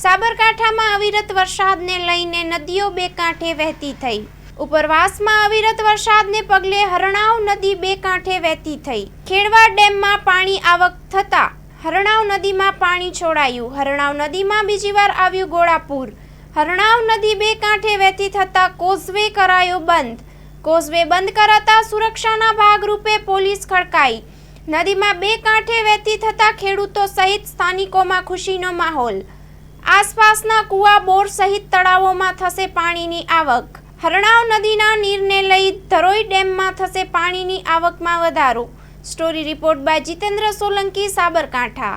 સાબરકાંઠામાં અવિરત વરસાદને લઈને નદીઓ બે કાંઠે વહેતી થઈ. ઉપરવાસમાં અવિરત વરસાદને પગલે હરણાવ નદી બે કાંઠે વહેતી થઈ. ખેડવા ડેમમાં પાણી આવક થતા હરણાવ નદીમાં પાણી છોડાયું. હરણાવ નદીમાં બીજી વાર આવ્યું ગોળાપુર. હરણાવ નદી બે કાંઠે વહેતી થતા કોઝવે કરાયો બંધ. કોઝવે બંધ કરાતા સુરક્ષાના ભાગરૂપે પોલીસ ખડકાઈ. નદીમાં બે કાંઠે વહેતી થતા ખેડૂતો સહિત સ્થાનિકોમાં ખુશીનો માહોલ. આસપાસના કુવા, બોર સહિત તળાવોમાં થશે પાણીની આવક. હરણાવ નદીના નીરને લઈ ધરોઈ ડેમમાં થશે પાણીની આવકમાં વધારો. Story report by Jitendra Solanki, Sabarkantha.